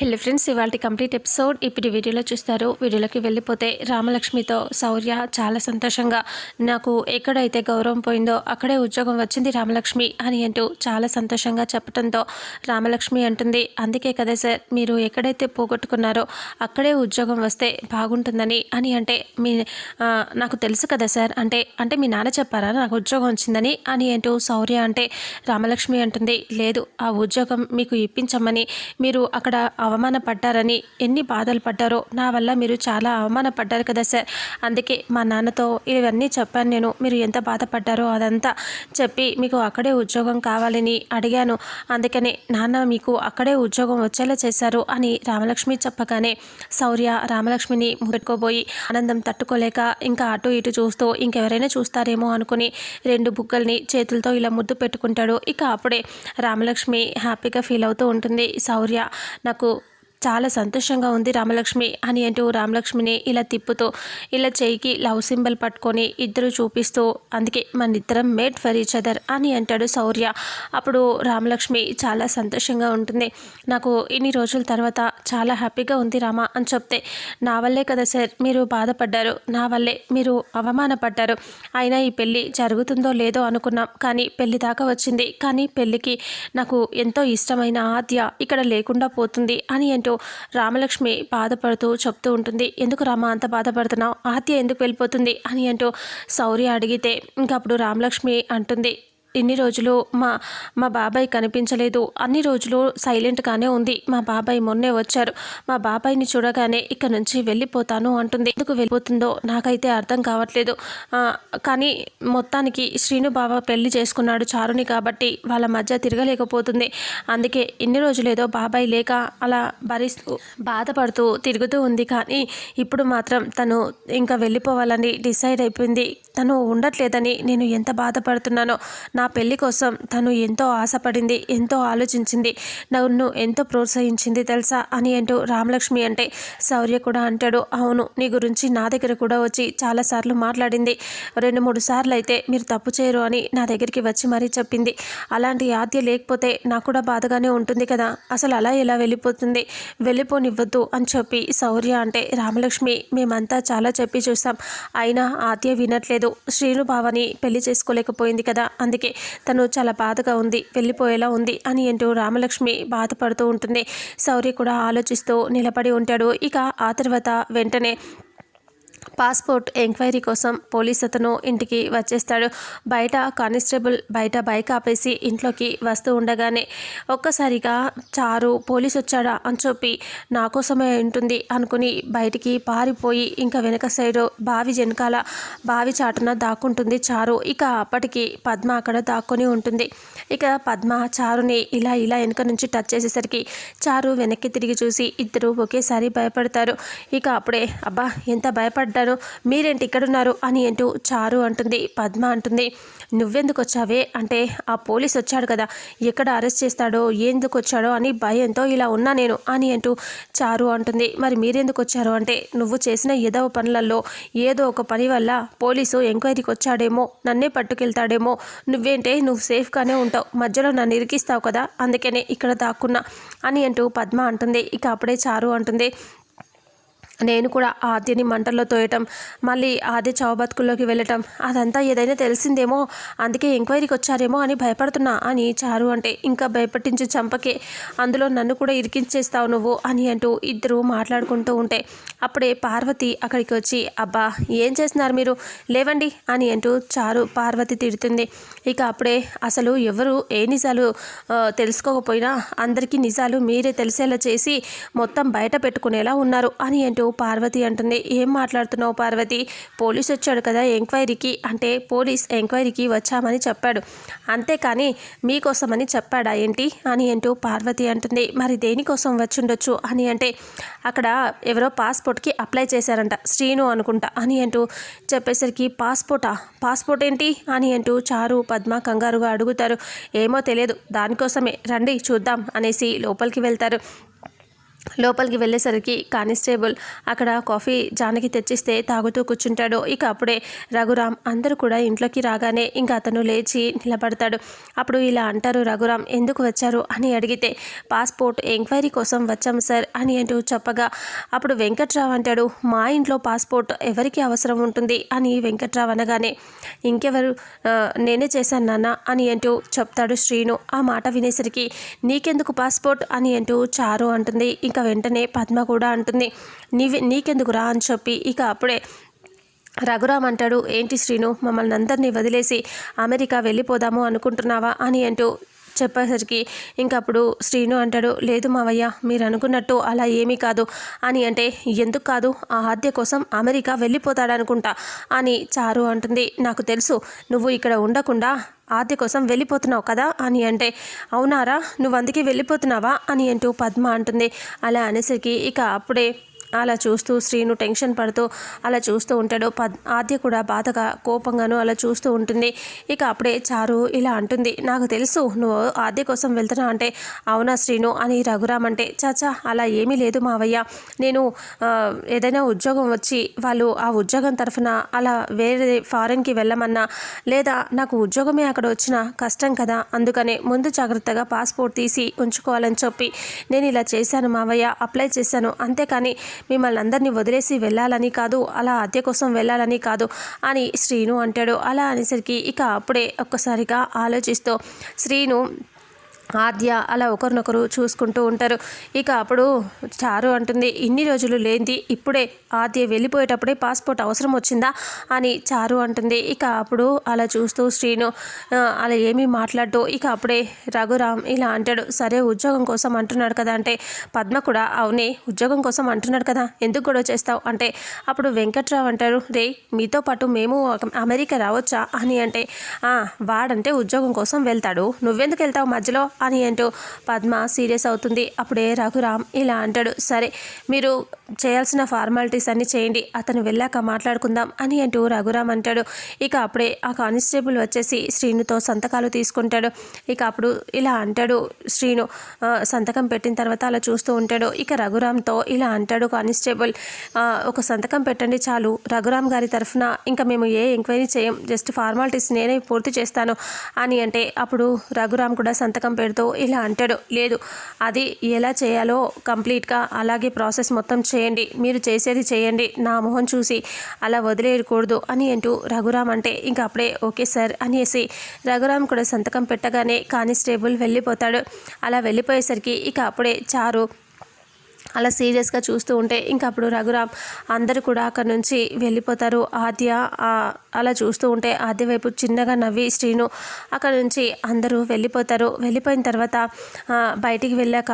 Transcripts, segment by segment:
Hello friends ఇవాళ complete episode ఇప్పుడు వీడియోలో చూస్తారు. వీడియోలోకి వెళ్ళిపోతే రామలక్ష్మితో శౌర్య చాలా సంతోషంగా నాకు ఎక్కడైతే గౌరవం పోయిందో అక్కడే ఉద్యోగం వచ్చింది రామలక్ష్మి అని అంటూ చాలా సంతోషంగా చెప్పడంతో రామలక్ష్మి అంటుంది అందుకే కదా సార్ మీరు ఎక్కడైతే పోగొట్టుకున్నారో అక్కడే ఉద్యోగం వస్తే బాగుంటుందని అని అంటే మీ నాకు తెలుసు కదా సార్ అంటే అంటే మీ నాన్న చెప్పారా నాకు ఉద్యోగం వచ్చిందని అని అంటూ శౌర్య అంటే రామలక్ష్మి అంటుంది లేదు ఆ ఉద్యోగం మీకు ఇప్పించమని మీరు అక్కడ అవమానపడ్డారని ఎన్ని బాధలు పడ్డారో నా వల్ల మీరు చాలా అవమానపడ్డారు కదా సార్. అందుకే మా నాన్నతో ఇవన్నీ చెప్పాను నేను. మీరు ఎంత బాధపడ్డారో అదంతా చెప్పి మీకు అక్కడే ఉద్యోగం కావాలని అడిగాను. అందుకనే నాన్న మీకు అక్కడే ఉద్యోగం వచ్చేలా చేశారు అని రామలక్ష్మి చెప్పగానే శౌర్య రామలక్ష్మిని పెట్టుకోబోయి ఆనందం తట్టుకోలేక ఇంకా అటు ఇటు చూస్తూ ఇంకెవరైనా చూస్తారేమో అనుకుని రెండు బుగ్గల్ని చేతులతో ఇలా ముద్దు పెట్టుకుంటాడు. ఇక అప్పుడే రామలక్ష్మి హ్యాపీగా ఫీల్ అవుతూ ఉంటుంది. శౌర్య నాకు చాలా సంతోషంగా ఉంది రామలక్ష్మి అని అంటూ రామలక్ష్మిని ఇలా తిప్పుతూ ఇలా చేయికి లవ్ సింబల్ పట్టుకొని ఇద్దరు చూపిస్తూ అందుకే మన ఇద్దరం మేడ్ ఫర్ ఈచ్ అదర్ అని అంటాడు శౌర్య. అప్పుడు రామలక్ష్మి చాలా సంతోషంగా ఉంటుంది. నాకు ఇన్ని రోజుల తర్వాత చాలా హ్యాపీగా ఉంది రామ అని చెప్తే నా వల్లే కదా సార్ మీరు బాధపడ్డారు. నా వల్లే మీరు అవమానపడ్డారు. అయినా ఈ పెళ్ళి జరుగుతుందో లేదో అనుకున్నాం. కానీ పెళ్ళి దాకా వచ్చింది. కానీ పెళ్ళికి నాకు ఎంతో ఇష్టమైన ఆద్య ఇక్కడ లేకుండా పోతుంది అని అంటూ రామలక్ష్మి బాధపడుతూ చెప్తూ ఉంటుంది. ఎందుకు రామ అంత బాధపడుతున్నావు? ఆత్య ఎందుకు వెళ్ళిపోతుంది? అని అంటూ శౌర్య అడిగితే ఇంకా అప్పుడు రామలక్ష్మి అంటుంది. ఇన్ని రోజులు మా మా బాబాయ్ కనిపించలేదు. అన్ని రోజులు సైలెంట్గానే ఉంది. మా బాబాయ్ మొన్నే వచ్చారు. మా బాబాయ్ని చూడగానే ఇక్కడ నుంచి వెళ్ళిపోతాను అంటుంది. ఎందుకు వెళ్ళిపోతుందో నాకైతే అర్థం కావట్లేదు. కానీ మొత్తానికి శ్రీను బాబా పెళ్ళి చేసుకున్నాడు చారుని కాబట్టి వాళ్ళ మధ్య తిరగలేకపోతుంది. అందుకే ఇన్ని రోజులు ఏదో బాబాయ్ లేక అలా భరిస్తూ బాధపడుతూ తిరుగుతూ ఉంది. కానీ ఇప్పుడు మాత్రం తను ఇంకా వెళ్ళిపోవాలని డిసైడ్ అయిపోయింది. తను ఉండట్లేదని నేను ఎంత బాధపడుతున్నానో నా పెళ్ళి కోసం తను ఎంతో ఆశపడింది ఎంతో ఆలోచించింది నన్ను ఎంతో ప్రోత్సహించింది తెలుసా అని అంటూ రామలక్ష్మి అంటే శౌర్య కూడా అంటాడు. అవును నీ గురించి నా దగ్గర కూడా వచ్చి చాలాసార్లు మాట్లాడింది. రెండు మూడు సార్లు అయితే మీరు తప్పు చేయరు అని నా దగ్గరికి వచ్చి మరీ చెప్పింది. అలాంటి ఆద్య లేకపోతే నాకు కూడా బాధగానే ఉంటుంది కదా. అసలు అలా ఎలా వెళ్ళిపోతుంది? వెళ్ళిపోనివ్వద్దు అని చెప్పి శౌర్య అంటే రామలక్ష్మి మేమంతా చాలా చెప్పి చూసాం అయినా ఆద్య వినట్లేదు. శ్రీను బావని పెళ్ళి చేసుకోలేకపోయింది కదా. అందుకే తను చాలా బాధగా ఉంది వెళ్ళిపోయేలా ఉంది అని అంటూ రామలక్ష్మి బాధపడుతూ ఉంటుంది. సౌరి కూడా ఆలోచిస్తూ నిలబడి ఉంటాడు. ఇక ఆ తర్వాత వెంటనే పాస్పోర్ట్ ఎంక్వైరీ కోసం పోలీస్ అతను ఇంటికి వచ్చేస్తాడు. బయట కానిస్టేబుల్ బయట బైక్ ఆపేసి ఇంట్లోకి వస్తూ ఉండగానే ఒక్కసారిగా చారు పోలీస్ వచ్చాడా? అని చెప్పి నా కోసమే ఉంటుంది అనుకుని బయటికి పారిపోయి ఇంకా వెనక సైడు బావి వెనకాల బావి చాటున దాక్కుంటుంది చారు. ఇక అప్పటికి పద్మ అక్కడ దాక్కొని ఉంటుంది. ఇక పద్మ చారుని ఇలా ఇలా వెనక నుంచి టచ్ చేసేసరికి చారు వెనక్కి తిరిగి చూసి ఇద్దరు ఒకేసారి భయపడతారు. ఇక అప్పుడే అబ్బా ఎంత భయపడ్డారు? మీరేంటి ఇక్కడున్నారు? అని అంటూ చారు అంటుంది పద్మ అంటుంది. నువ్వెందుకు వచ్చావే? అంటే ఆ పోలీస్ వచ్చాడు కదా. ఎక్కడ అరెస్ట్ చేస్తాడో ఎందుకు వచ్చాడో అని భయంతో ఇలా ఉన్నా నేను అని అంటూ చారు అంటుంది. మరి మీరెందుకు వచ్చారు? అంటే నువ్వు చేసిన ఏదో పనులలో ఏదో ఒక పని వల్ల పోలీసు ఎంక్వైరీకి వచ్చాడేమో నన్నే పట్టుకెళ్తాడేమో. నువ్వేంటే నువ్వు సేఫ్గానే ఉంటావు. మధ్యలో నన్ను ఇరికిస్తావు కదా అందుకనే ఇక్కడ దాక్కున్నా అని అంటూ పద్మ అంటుంది. ఇక అప్పుడే చారు అంటుంది. నేను కూడా ఆద్యని మంటల్లో తోయటం మళ్ళీ ఆద్య చౌబతుకుల్లోకి వెళ్ళటం అదంతా ఏదైనా తెలిసిందేమో అందుకే ఎంక్వైరీకి వచ్చారేమో అని భయపడుతున్నా అని చారు అంటే ఇంకా భయపట్టించి చంపకే అందులో నన్ను కూడా ఇరికించేస్తావు నువ్వు అని అంటూ ఇద్దరు మాట్లాడుకుంటూ ఉంటే అప్పుడే పార్వతి అక్కడికి వచ్చి అబ్బా ఏం చేస్తున్నారు మీరు? లేవండి అని అంటూ చారు పార్వతి తిడుతుంది. ఇక అప్పుడే అసలు ఎవరు ఏ నిజాలు తెలుసుకోకపోయినా అందరికీ నిజాలు మీరే తెలిసేలా చేసి మొత్తం బయట పెట్టుకునేలా ఉన్నారు అని అంటూ పార్వతి అంటుంది. ఏం మాట్లాడుతున్నావు పార్వతి? పోలీస్ వచ్చాడు కదా ఎంక్వైరీకి. అంటే పోలీస్ ఎంక్వైరీకి వచ్చామని చెప్పాడు. అంతేకాని మీకోసమని చెప్పాడా ఏంటి? అని అంటూ పార్వతి అంటుంది. మరి దేనికోసం వచ్చిండొచ్చు? అని అంటే అక్కడ ఎవరో పాస్పోర్ట్కి అప్లై చేశారంట శ్రీను అనుకుంటా అని అంటూ చెప్పేసరికి పాస్పోర్టా? పాస్పోర్ట్ ఏంటి? అని అంటూ చారు పద్మ కంగారుగా అడుగుతారు. ఏమో తెలియదు. దానికోసమే. రండి చూద్దాం అనేసి లోపలికి వెళ్తారు. లోపలికి వెళ్ళేసరికి కానిస్టేబుల్ అక్కడ కాఫీ జానకి తెచ్చిస్తే తాగుతూ కూర్చుంటాడు. ఇక అప్పుడే రఘురామ్ అందరూ కూడా ఇంట్లోకి రాగానే ఇంకా అతను లేచి నిలబడతాడు. అప్పుడు ఇలా అంటారు రఘురామ్ ఎందుకు వచ్చారు? అని అడిగితే పాస్పోర్ట్ ఎంక్వైరీ కోసం వచ్చాం సార్ అని అంటూ చెప్పగా అప్పుడు వెంకట్రావు అంటాడు మా ఇంట్లో పాస్పోర్ట్ ఎవరికి అవసరం ఉంటుంది? అని వెంకట్రావు అనగానే ఇంకెవరు? నేనే చేశాను నాన్న అని అంటూ చెప్తాడు శ్రీను. ఆ మాట వినేసరికి నీకెందుకు పాస్పోర్ట్? అని అంటూ చారు అంటుంది. ఇంకా వెంటనే పద్మ కూడా అంటుంది. నీవే నీకెందుకు రా అని చెప్పి ఇక అప్పుడే రఘురామ్ అంటాడు ఏంటి శ్రీను మమ్మల్ని అందరినీ వదిలేసి అమెరికా వెళ్ళిపోదాము అనుకుంటున్నావా? అని అంటూ చెప్పేసరికి ఇంకప్పుడు శ్రీను అంటాడు లేదు మావయ్య మీరు అనుకున్నట్టు అలా ఏమీ కాదు. అని అంటే ఎందుకు కాదు? ఆ ఆద్య కోసం అమెరికా వెళ్ళిపోతాడనుకుంటా. అని చారు అంటుంది నాకు తెలుసు నువ్వు ఇక్కడ ఉండకుండా ఆద్య కోసం వెళ్ళిపోతున్నావు కదా? అని అంటే అవునారా నువ్వు అందుకే వెళ్ళిపోతున్నావా? అని అంటూ పద్మ అంటుంది. అలా అనేసరికి ఇక అప్పుడే అలా చూస్తూ శ్రీను టెన్షన్ పడుతూ అలా చూస్తూ ఉంటాడు. పద్ ఆద్య కూడా బాధగా కోపంగాను అలా చూస్తూ ఉంటుంది. ఇక అప్పుడే చారు ఇలా అంటుంది. నాకు తెలుసు నువ్వు ఆద్య కోసం వెళ్తున్నావు అంటే అవునా శ్రీను? అని రఘురామ్ అంటే చాచా అలా ఏమీ లేదు మావయ్య. నేను ఏదైనా ఉద్యోగం వచ్చి వాళ్ళు ఆ ఉద్యోగం తరఫున అలా వేరే ఫారెన్కి వెళ్ళమన్నా లేదా నాకు ఉద్యోగమే అక్కడ వచ్చిన కష్టం కదా. అందుకనే ముందు జాగ్రత్తగా పాస్పోర్ట్ తీసి ఉంచుకోవాలని చెప్పి నేను ఇలా చేశాను మావయ్య అప్లై చేశాను. అంతేకాని మిమ్మల్ని అందరినీ వదిలేసి వెళ్ళాలని కాదు అలా హత్య కోసం వెళ్ళాలని కాదు అని శ్రీను అంటాడు. అలా అనేసరికి ఇక అప్పుడే ఒక్కసారిగా ఆలోచిస్తూ శ్రీను ఆద్య అలా ఒకరినొకరు చూసుకుంటూ ఉంటారు. ఇక అప్పుడు చారు అంటుంది ఇన్ని రోజులు లేనిది ఇప్పుడే ఆద్య వెళ్ళిపోయేటప్పుడే పాస్పోర్ట్ అవసరం వచ్చిందా? అని చారు అంటుంది. ఇక అప్పుడు అలా చూస్తూ శ్రీను అలా ఏమీ మాట్లాడుతూ ఇక అప్పుడే రఘురామ్ ఇలా అంటాడు సరే ఉద్యోగం కోసం అంటున్నాడు కదా అంటే పద్మ కూడా అవునే ఉద్యోగం కోసం అంటున్నాడు కదా ఎందుకు గొడవ చేస్తావు? అంటే అప్పుడు వెంకట్రావు అంటారు రే మీతో పాటు మేము ఒక- అమెరికా రావచ్చా? అని అంటే వాడంటే ఉద్యోగం కోసం వెళ్తాడు. నువ్వెందుకు వెళ్తావు మధ్యలో? అని అంటూ పద్మ సీరియస్ అవుతుంది. అప్పుడే రఘురామ్ ఇలా అంటాడు సరే మీరు చేయాల్సిన ఫార్మాలిటీస్ అన్నీ చేయండి అతను వెళ్ళాక మాట్లాడుకుందాం అని అంటూ రఘురామ్ అంటాడు. ఇక అప్పుడే ఆ కానిస్టేబుల్ వచ్చేసి శ్రీనుతో సంతకాలు తీసుకుంటాడు. ఇక అప్పుడు ఇలా అంటాడు శ్రీను సంతకం పెట్టిన తర్వాత అలా చూస్తూ ఉంటాడు. ఇక రఘురామ్తో ఇలా అంటాడు కానిస్టేబుల్ ఒక సంతకం పెట్టండి చాలు రఘురామ్ గారి తరఫున ఇంకా మేము ఏ ఎంక్వైరీ చేయం జస్ట్ ఫార్మాలిటీస్ నేనే పూర్తి చేస్తాను అని అంటే అప్పుడు రఘురామ్ కూడా సంతకం పెడుతూ ఇలా అంటాడు. లేదు అది ఎలా చేయాలో కంప్లీట్గా అలాగే ప్రాసెస్ మొత్తం చేయండి. మీరు చేసేది చేయండి. నా మొహం చూసి అలా వదిలేయకూడదు అని అంటూ రఘురామ్ అంటే ఇంకా అప్పుడే ఓకే సార్ అనేసి రఘురామ్ కూడా సంతకం పెట్టగానే కానిస్టేబుల్ వెళ్ళిపోతాడు. అలా వెళ్ళిపోయేసరికి ఇక అప్పుడే చారు అలా సీరియస్గా చూస్తూ ఉంటే ఇంకా అప్పుడు రఘురామ్ అందరూ కూడా అక్కడ నుంచి వెళ్ళిపోతారు. ఆద్య అలా చూస్తూ ఉంటే ఆద్య వైపు చిన్నగా నవ్వి శ్రీను అక్కడ నుంచి అందరూ వెళ్ళిపోతారు. వెళ్ళిపోయిన తర్వాత బయటికి వెళ్ళాక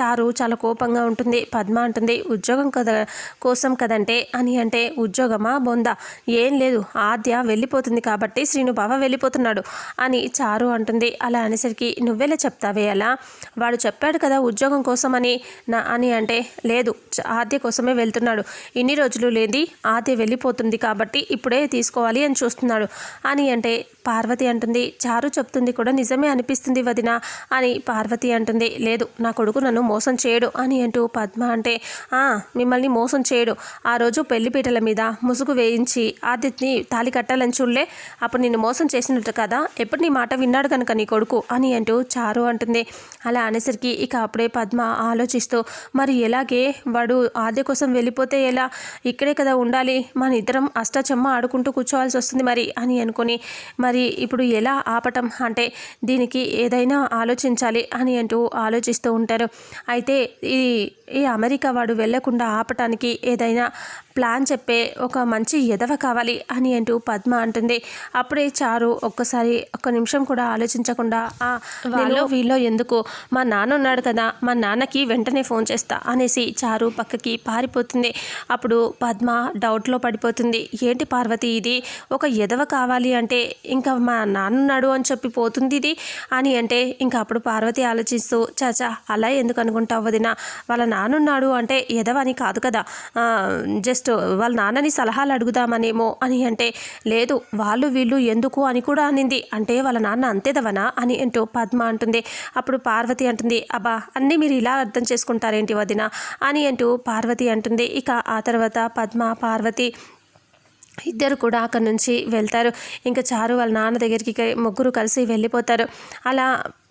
చారు చాలా కోపంగా ఉంటుంది. పద్మ అంటుంది ఉద్యోగం కదా కోసం కదంటే? అని అంటే ఉద్యోగమా? బొందా. ఏం లేదు. ఆద్య వెళ్ళిపోతుంది కాబట్టి శ్రీను బావ వెళ్ళిపోతున్నాడు అని చారు అంటుంది. అలా అనేసరికి నువ్వెలా చెప్తావే అలా? వాడు చెప్పాడు కదా ఉద్యోగం కోసమని నా అని అంటే లేదు ఆద్య కోసమే వెళ్తున్నాడు. ఇన్ని రోజులు లేని ఆద్య వెళ్ళిపోతుంది కాబట్టి ఇప్పుడే తీసుకోవాలి అని చూస్తున్నాడు. అని అంటే పార్వతి అంటుంది చారు చెప్తుంది కూడా నిజమే అనిపిస్తుంది వదిన అని పార్వతి అంటుంది లేదు నా కొడుకు నన్ను మోసం చేయడు అని అంటూ పద్మ అంటే "ఆ, మిమ్మల్ని మోసం చేయడు. ఆ రోజు పెళ్ళిపీటల మీద ముసుగు వేయించి ఆదిత్ని తాలి కట్టాలని చూడలే. అప్పుడు నిన్ను మోసం చేసినట్టు కదా ఎప్పుడు నీ మాట విన్నాడు కనుక నీ కొడుకు అని అంటూ చారు అంటుంది. అలా అనేసరికి ఇక అప్పుడే పద్మ ఆలోచిస్తూ మరి ఎలాగే? వాడు ఆద్య కోసం వెళ్ళిపోతే ఎలా? ఇక్కడే కదా ఉండాలి. మన ఇద్దరం అష్టచమ్మ ఆడుకుంటూ కూర్చోవాల్సి వస్తుంది మరి అని అనుకొని మరి ఇప్పుడు ఎలా ఆపటం? అంటే దీనికి ఏదైనా ఆలోచించాలి అని అంటూ ఆలోచిస్తూ ఉంటారు. అయితే ఈ ఈ అమెరికా వాడు వెళ్ళకుండా ఆపటానికి ఏదైనా ప్లాన్ చెప్పే ఒక మంచి ఎదవ కావాలి అని అంటూ పద్మ అంటుంది. అప్పుడే చారు ఒక్కసారి ఒక్క నిమిషం కూడా ఆలోచించకుండా "ఆ, వాళ్ళు వీళ్ళు ఎందుకు? మా నాన్న ఉన్నాడు కదా మా నాన్నకి వెంటనే ఫోన్ చేస్తా అనేసి చారు పక్కకి పారిపోతుంది. అప్పుడు పద్మ డౌట్లో పడిపోతుంది. ఏంటి పార్వతి ఇది? ఒక ఎదవ కావాలి అంటే ఇంకా మా నాన్నున్నాడు అని చెప్పి పోతుంది ఇది? అని అంటే ఇంకా అప్పుడు పార్వతి ఆలోచిస్తూ చాచా అలా ఎందుకు అనుకుంటావు వదిన? వాళ్ళ నాన్నున్నాడు అంటే ఎదవని కాదు కదా. ఆ, జస్ట్ జస్ట్ వాళ్ళ నాన్నని సలహాలు అడుగుదామనేమో అని అంటే లేదు వాళ్ళు వీళ్ళు ఎందుకు అని కూడా అనింది. అంటే వాళ్ళ నాన్న అంతేదవనా అని అంటూ పద్మ అంటుంది. అప్పుడు పార్వతి అంటుంది అబ్బా అన్నీ మీరు ఇలా అర్థం చేసుకుంటారేంటి వదిన అని అంటూ పార్వతి అంటుంది. ఇక ఆ తర్వాత పద్మ పార్వతి ఇద్దరు కూడా అక్కడి నుంచి వెళ్తారు. ఇంకా చారు వాళ్ళ నాన్న దగ్గరికి ముగ్గురు కలిసి వెళ్ళిపోతారు. అలా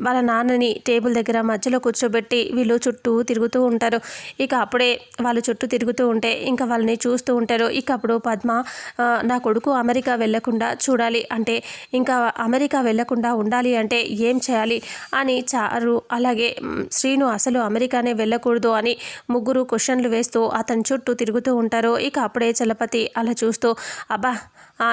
వాళ్ళ నాన్నని టేబుల్ దగ్గర మధ్యలో కూర్చోబెట్టి వీళ్ళు చుట్టూ తిరుగుతూ ఉంటారు. ఇక అప్పుడే వాళ్ళు చుట్టూ తిరుగుతూ ఉంటే ఇంకా వాళ్ళని చూస్తూ ఉంటారు. ఇక అప్పుడు పద్మ నా కొడుకు అమెరికా వెళ్ళకుండా చూడాలి అంటే ఇంకా అమెరికా వెళ్ళకుండా ఉండాలి అంటే ఏం చేయాలి అని చారు అలాగే శ్రీను అసలు అమెరికానే వెళ్ళకూడదు అని ముగ్గురు క్వశ్చన్లు వేస్తూ అతని చుట్టూ తిరుగుతూ ఉంటారు. ఇక అప్పుడే చలపతి అలా చూస్తూ అబ్బా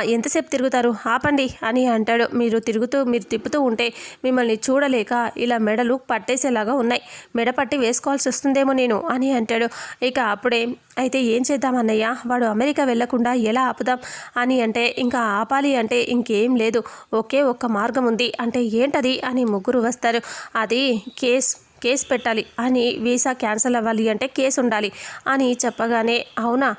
ఎంతసేపు తిరుగుతారు? ఆపండి అని అంటాడు. మీరు తిరుగుతూ మీరు తిప్పుతూ ఉంటే మిమ్మల్ని చూడలేక ఇలా మెడలు పట్టేసేలాగా ఉన్నాయి. మెడ పట్టి వేసుకోవాల్సి వస్తుందేమో నేను అని అంటాడు. ఇక అప్పుడే అయితే ఏం చేద్దాం అన్నయ్య? వాడు అమెరికా వెళ్ళకుండా ఎలా ఆపుదాం? అని అంటే ఇంకా ఆపాలి అంటే ఇంకేం లేదు. ఒకే ఒక్క మార్గం ఉంది. అంటే ఏంటది? అని ముగ్గురు వస్తారు. అది కేస్ కేసు పెట్టాలి. అని వీసా క్యాన్సిల్ అవ్వాలి అంటే కేసు ఉండాలి. అని చెప్పగానే అవునా?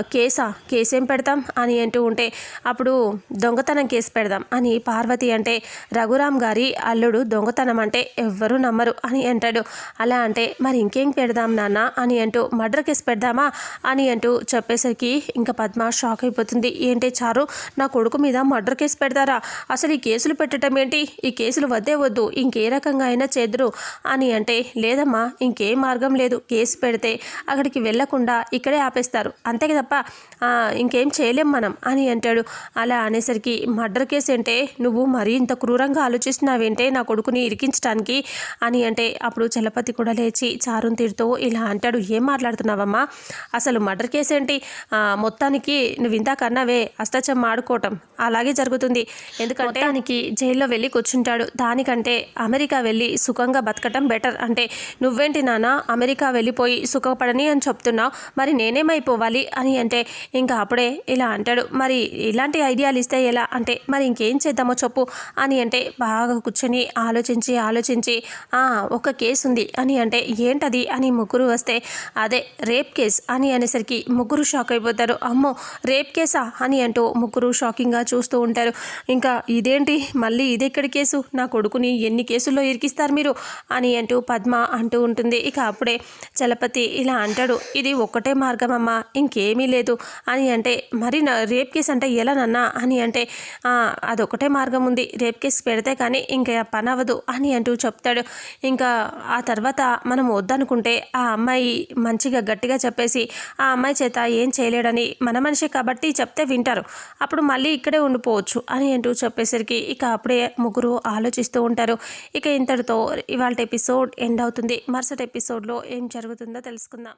కేసా? కేసేం ఏం పెడతాం? అని అంటూ ఉంటే అప్పుడు దొంగతనం కేసు పెడదాం. అని పార్వతి అంటే రఘురామ్ గారి అల్లుడు దొంగతనం అంటే ఎవ్వరూ నమ్మరు అని అంటాడు. అలా అంటే మరి ఇంకేం పెడదాం నాన్న? అని అంటూ మర్డర్ కేసు పెడదామా? అని అంటూ చెప్పేసరికి ఇంకా పద్మ షాక్ అయిపోతుంది. ఏంటి చారు? నా కొడుకు మీద మర్డర్ కేసు పెడతారా? అసలు ఈ కేసులు పెట్టడం ఏంటి? ఈ కేసులు వద్దే వద్దు. ఇంకే రకంగా అయినా చేద్దరు అని అంటే లేదమ్మా ఇంకేం మార్గం లేదు. కేసు పెడితే అక్కడికి వెళ్ళకుండా ఇక్కడే ఆపేస్తారు. అంతే తప్ప ఇంకేం చేయలేం మనం అని అంటాడు. అలా అనేసరికి మర్డర్ కేసు అంటే నువ్వు మరీ ఇంత క్రూరంగా ఆలోచిస్తున్నావేంటే నా కొడుకుని ఇరికించడానికి అని అంటే అప్పుడు చలపతి కూడా లేచి చారుని తిడుతూ ఇలా అంటాడు. ఏం మాట్లాడుతున్నావమ్మా? అసలు మర్డర్ కేసు ఏంటి? మొత్తానికి నువ్వు ఇందాక అన్నావే అష్టచం ఆడుకోవటం. అలాగే జరుగుతుంది. ఎందుకంటే దానికి జైల్లో వెళ్ళి కూర్చుంటాడు. దానికంటే అమెరికా వెళ్ళి సుఖంగా బతకటం బెటర్. అంటే నువ్వేంటి నాన్న అమెరికా వెళ్ళిపోయి సుఖపడని అని చెప్తున్నావు. మరి నేనేమైపోవాలి అని అంటే ఇంకా అప్పుడే ఇలా అంటాడు. మరి ఇలాంటి ఐడియాలు ఇస్తే ఎలా? అంటే మరి ఇంకేం చేద్దామో చెప్పు అని అంటే బాగా కూర్చొని ఆలోచించి ఆలోచించి ఒక కేసు ఉంది అని అంటే ఏంటది అని ముగ్గురు వస్తే అదే రేప్ కేస్ అని అనేసరికి ముగ్గురు షాక్ అయిపోతారు. అమ్మో రేప్ కేసా అని అంటూ ముగ్గురు షాకింగ్గా చూస్తూ ఉంటారు. ఇంకా ఇదేంటి? మళ్ళీ ఇదెక్కడి కేసు? నా కొడుకుని ఎన్ని కేసుల్లో ఇరికిస్తారు మీరు? అని అంటే పద్మ అంటూ ఉంటుంది. ఇక అప్పుడే చలపతి ఇలా అంటాడు ఇది ఒక్కటే మార్గం అమ్మా ఇంకేమీ లేదు అని అంటే మరి రేప్ కేసు అంటే ఎలా నన్నా? అని అంటే అదొకటే మార్గం ఉంది రేప్ కేసు పెడితే కానీ ఇంకా పని అవ్వదు అని అంటూ చెప్తాడు. ఇంకా ఆ తర్వాత మనం వద్దనుకుంటే ఆ అమ్మాయి మంచిగా గట్టిగా చెప్పేసి ఆ అమ్మాయి చేత ఏం చేయలేడని మన మనిషి కాబట్టి చెప్తే వింటారు అప్పుడు మళ్ళీ ఇక్కడే ఉండిపోవచ్చు అని అంటూ చెప్పేసరికి ఇక అప్పుడే ముగ్గురు ఆలోచిస్తూ ఉంటారు. ఇక ఇంతటితో ఇవాళ ఎపిసోడ్ ఎండ్ అవుతుంది. మరుసటి ఎపిసోడ్లో ఏం జరుగుతుందో తెలుసుకుందాం.